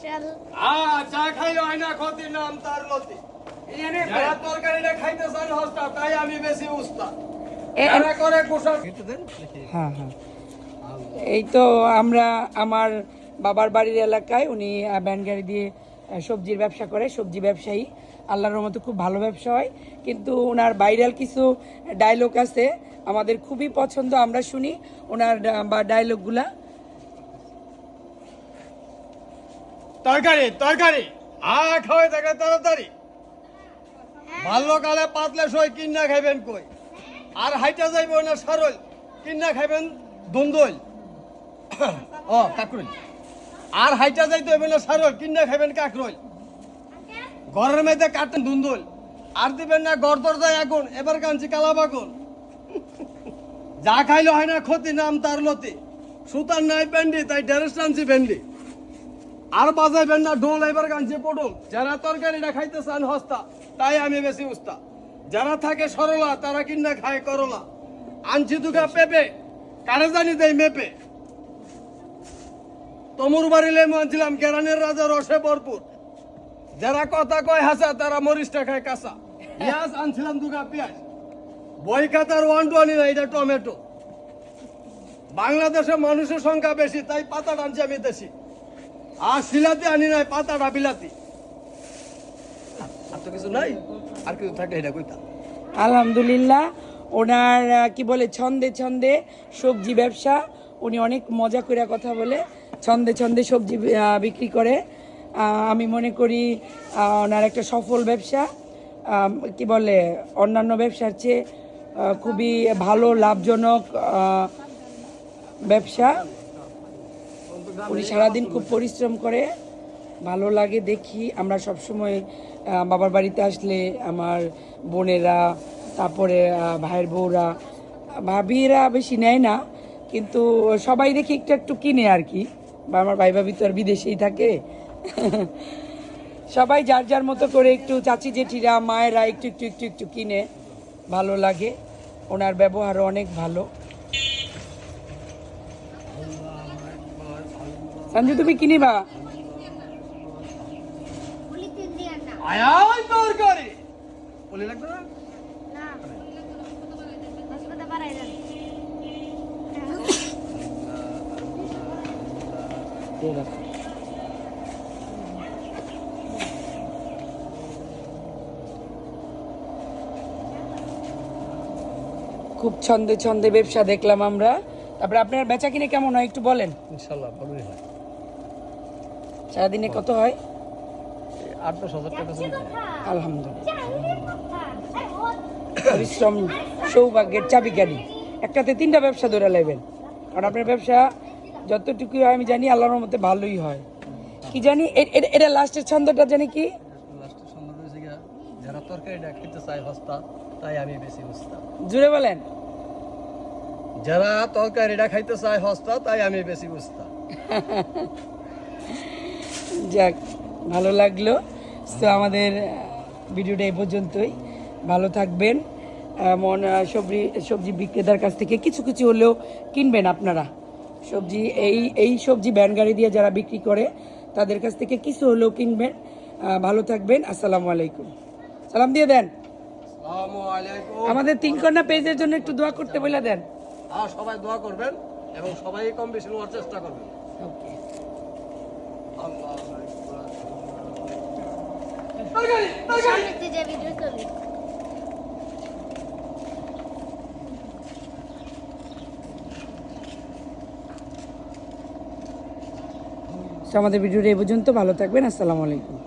Special. আ চা খাইলে হয় না ক্ষতি নাম তার লতি। যারা তরকারিটা খাইতে চান হস্তা তাই আমি বেশি উস্তা যারা করে কুসা হ্যাঁ হ্যাঁ। এই তো আমরা আমার বাবার বাড়ির এলাকায় উনি ভ্যান গাড়ি দিয়ে সবজির ব্যবসা করে সবজি ব্যবসায়ী। আল্লাহর মতো খুব ভালো ব্যবসা হয়। কিন্তু ওনার ভাইরাল কিছু ডায়লগ আছে আমাদের খুবই পছন্দ আমরা শুনি। ওনার বা ডায়লগগুলা তরকারি তরকারি। আ খাওয়াই থাকে তাড়াতাড়ি। বাল্যকালে পাতলে সই কিন্না খাইবেন কই? আর হাইটা যাইব না সরল কিন্না খাইবেন দুন্দল। ও কাকরুল। আর হাইটা যাইতে হইবে না সরল কিন্না খাইবেন কাকরুল। ঘরের মধ্যে কাটেন দুন্দল। আর দিবেন না গড় দরজায় আগুন এবার কানছি কালা বাগুন। যা খাইলে হয় না ক্ষতি নাম তার লতি। সুতার নাই প্যান্ডি তাই ড্রেস টানছি ভেন্ডি। আর বাজাইবেন না, ঢোল এবার গানছে পটল যারা তরকারি তরকারিটা খাইতে চান হস্তা, তাই আমি বেশি উস্তা। যারা থাকে সরলা, তারা কিনা খায় করলা। আনছি দুগা পেপে, কারে জানি দেয় মেপে। তমুর বাড়ি লেমু আনছিলাম কেরানের রাজা রসে ভরপুর। যারা কথা কয় হাসা, তারা মরিচটা খায় কাঁচা। পেঁয়াজ আনছিলাম দুগা পেঁয়াজ। বই খাতার ওয়ান টু আনি না এটা টমেটো। বাংলাদেশে মানুষের সংখ্যা বেশি, তাই পাতা টানছি আমি দেশি। আর শিলাতে আনি নাই পাতাটা বিলাতি আর তো কিছু নাই, আর কিছু থাকলে এটা কইতা আলহামদুলিল্লাহ, ওনার কি বলে, ছন্দে ছন্দে সবজি ব্যবসা, উনি অনেক মজা করে কথা বলে, ছন্দে ছন্দে সবজি বিক্রি করে। আমি মনে করি ওনার একটা সফল ব্যবসা কি বলে, অন্যান্য ব্যবসার চেয়ে খুবই ভালো, লাভজনক ব্যবসা। উনি সারাদিন খুব পরিশ্রম করে, ভালো লাগে দেখি, আমরা সবসময় বাবার বাড়িতে আসলে আমার বোনেরা, তারপরে ভাইয়ের বউরা, ভাবিরা বেশি নেয় না, কিন্তু সবাই দেখি একটু একটু কিনে আর কি আমার ভাই ভাবি তো আর বিদেশেই থাকে। সবাই যার যার মতো করে একটু চাচি জেঠিরা, মায়েরা একটু একটু একটু একটু কিনে, ভালো লাগে। ওনার ব্যবহারও অনেক ভালো। সঞ্জু তুমি কিনিবা? বলে লাগবে না? খুব ছন্দে ছন্দে ব্যবসা দেখলাম আমরা। তারপরে আপনার বেচা কিনে কেমন হয় একটু বলেন। ইনশাল্লাহ ভালোই হয়। সারাদিনে কত হয়? আট দশ হাজার টাকা আলহামদুলিল্লাহ। পরিশ্রম সৌভাগ্যের চাবিকারি একটাতে তিনটা ব্যবসা ধরে নেবেন। কারণ আপনার ব্যবসা যতটুকু হয় আমি জানি আল্লাহর মধ্যে ভালোই হয়। কি জানি? এটা লাস্টের ছন্দটা জানি কি? যারা তরকারিটা খেতে চায় হস্তা তাই আমি বেশি উস্তা জুড়ে বলেন। যারা তরকারিটা খাইতে চায় হস্তা তাই আমি বেশি উস্তা যাক ভালো লাগল। তো আমাদের ভিডিওটা এই পর্যন্তই। ভালো থাকবেন। এমন সবজি সবজি বিক্রেতার কাছ থেকে কিছু কিছু হলেও কিনবেন আপনারা। সবজি এই এই সবজি ভ্যান গাড়ি দিয়ে যারা বিক্রি করে তাদের কাছ থেকে কিছু হলেও কিনবেন। ভালো থাকবেন। আসসালামু আলাইকুম। সালাম দিয়ে দেন। আমাদের তিন কন্যা পেজের জন্য একটু দোয়া করতে বলে দেন। আর সবাই দোয়া করবেন এবং সবাই কম বেশি নেওয়ার চেষ্টা করবেন। আমাদের ভিডিওটা এ পর্যন্ত ভালো থাকবেন আসসালামু আলাইকুম